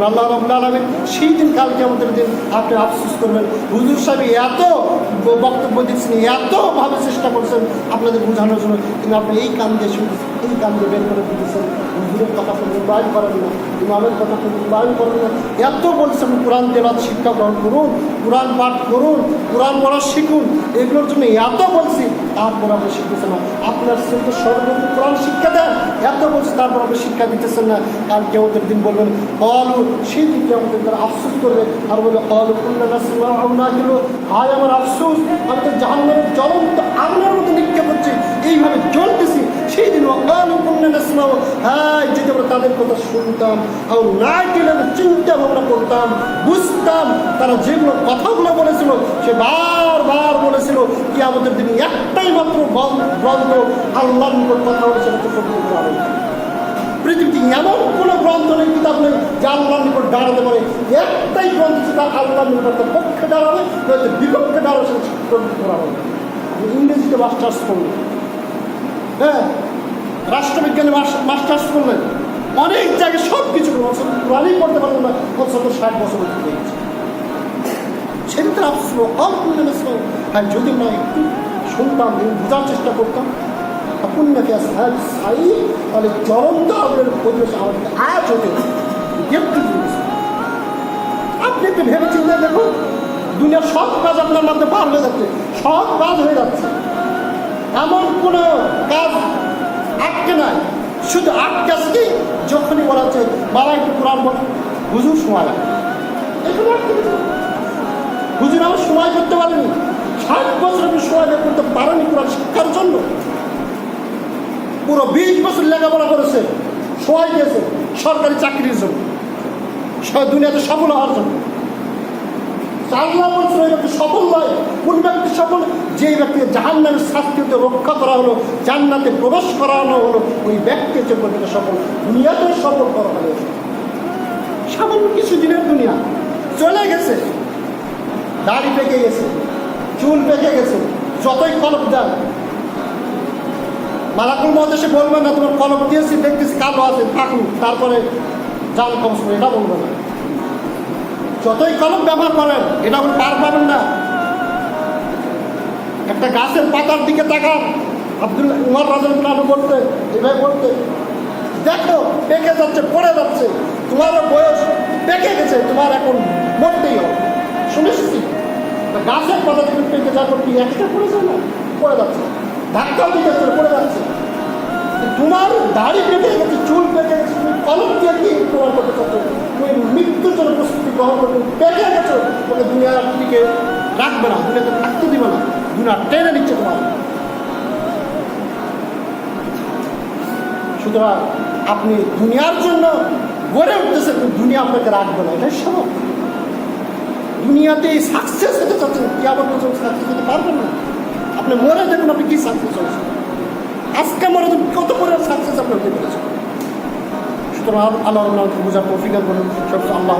তখন আল্লাহ রবুল্লা আলমী সেই দিন কালকে আমাদের দিন আপনি আফসোস করবেন। হুজুর সাহেব এত বক্তব্য দিচ্ছেন, এতভাবে চেষ্টা করছেন আপনাদের বোঝানোর জন্য, কিন্তু আপনি এই কান দিয়ে শুনছেন এই কান দিয়ে বের করে দিতেছেন হুজুরের কথা কোনো বায়ন করেন না, ইমামের কথা কোনো বায়ন করেন না। এত বলছেন, কোরআন তেলাত শিক্ষা গ্রহণ করুন, কোরআন পাঠ করুন, কোরআন পড়া শিখুন, এগুলোর জন্য এত বলছি, তারপর আপনি শিখতেছেন না। আপনার ছেলেকে সর্বপ্রথম কোরআন শিক্ষা দেন বলছি তারপর আপনি শিক্ষা দিতেছেন না। কাল কেমতের দিন বলবেন অলু সেই দিন কেমতের তারা আফসোস করবে। আর বলবে অলু না গেল হায়, আমার আফসোস! আমি তো জাহান্নামের জ্বলন্ত আগুনের মতো নিক্ষেপ করছি এইভাবে জ্বলতেছি, সেই দিন অলু কুল্লা নাসমাও হ্যাঁ যদি আমরা তাদের কথা শুনতাম, আর না গেলে চিন্তা ভাবনা করতাম, বুঝতাম, তারা যেগুলো কথাগুলো বলেছিল, সে বারবার বলেছিল কি আমাদের দিন একটাই মাত্র আল্লাহর নিকট কথা বলেছিল তো সত্য কোরআন। পৃথিবীতে এমন কোনো গ্রন্থ নেই কিতাব নেই যে আল্লাহর নিকট দাঁড়াতে পারে। একটাই গ্রন্থ যেটা আল্লাহর নিকট পক্ষে দাঁড়াবে বিপক্ষে দাঁড়াবে, সেটা আপনি ইংরেজিতে মাস্টার্স করলেন হ্যাঁ রাষ্ট্রবিজ্ঞানে মাস্টার্স করলেন অনেক জায়গায় সব কিছু কোরআনই করতে পারলেন না অন্তত ষাট বছর হয়ে সেটা তো আফসোস অল্প আর যদি না, একটু শুনতাম বোঝার চেষ্টা করতাম। পুণ্যকে সাহেব সাই তাহলে জ্বলন্ত আগুনের পরিবেশ আমাদেরকে আজ হতে আপনি একটু ভেবে চিন্তা দেখুন দুনিয়ার সব কাজ আপনার মধ্যে পার হয়ে যাচ্ছে সব কাজ হয়ে যাচ্ছে এমন কোনো কাজ আটকে নাই শুধু আটকে আছে যখনই বলা হচ্ছে বাবা একটু কোরআন বলেন হুজুর সময় লাগে আটকে হুজুর আমার সময় করতে পারেনি ষাট বছর আপনি সময় করতে পারেনি কোরআন শিক্ষার জন্য পুরো বিশ বছর লেখাপড়া করেছে সময় দিয়েছে সরকারি চাকরির জন্য। দুনিয়াতে সফল হওয়ার জন্য। আল্লাহ বলছে, ওই ব্যক্তি সফল নয়। কোন ব্যক্তি সফল? যেই ব্যক্তিকে জাহান্নামের শাস্তি হতে রক্ষা করা হলো, জান্নাতে প্রবেশ করানো হলো ওই ব্যক্তি হচ্ছে প্রকৃত সফল। দুনিয়াতে সফল করা হলো। সামান্য কিছু দিনের দুনিয়া। চলে গেছে। দাড়ি পেকে গেছে, চুল পেকে গেছে, যতই কলপ দেন মালাকুল মহাদেশে বলবে না, তোমার কলপ দিয়েছি, দেখতেছি কালো আছে থাকুন তারপরে জাল কমস এটা বলবে না। যতই কলম ব্যবহার করেন, এটা আপনি পার পাবেন না। একটা গাছের পাতার দিকে তাকান, আব্দুল উমার রাজন প্লানও বলতে, এভাবে বলতে, দেখো, পেকে যাচ্ছে, পড়ে যাচ্ছে তোমারও বয়স পেকে গেছে, তোমার এখন মরতেই হবে। শুনেছি? গাছের পাতা থেকে পেকে কি একটা পড়ে যায় না? পড়ে যাচ্ছে। ধাক্কাও দিতে পড়ে যাচ্ছে। তোমার দাড়ি পেকে গেছে চুল পেকে গেছে তুমি কলম দিয়ে কি তোমার করতে চাচ্ছ? তুমি মৃত্যুর জন্য প্রস্তুতি গ্রহণ করবে পেকে গেছো তোকে দুনিয়ার দিকে রাখবে না, দুনিয়াতে থাকতে দিবে না। দুনিয়া টেনে নিচ্ছে তোমার। সুতরাং আপনি দুনিয়ার জন্য গড়ে উঠতেছে দুনিয়া আপনাকে রাখবে না, এটাই স্বভাব। দুনিয়াতে সাকসেস হতে চাচ্ছেন কি আবার সাকসেস হতে পারবেন না। আপনি মরে দেখুন আপনি কি সাকসেস হয়েছেন আজকে মরে যাবেন, কত পরে সাকসেস আপনি পেয়েছেন সুতরাং আল্লাহ আল্লাহ বোঝার তফিকা করুন। সব আল্লাহ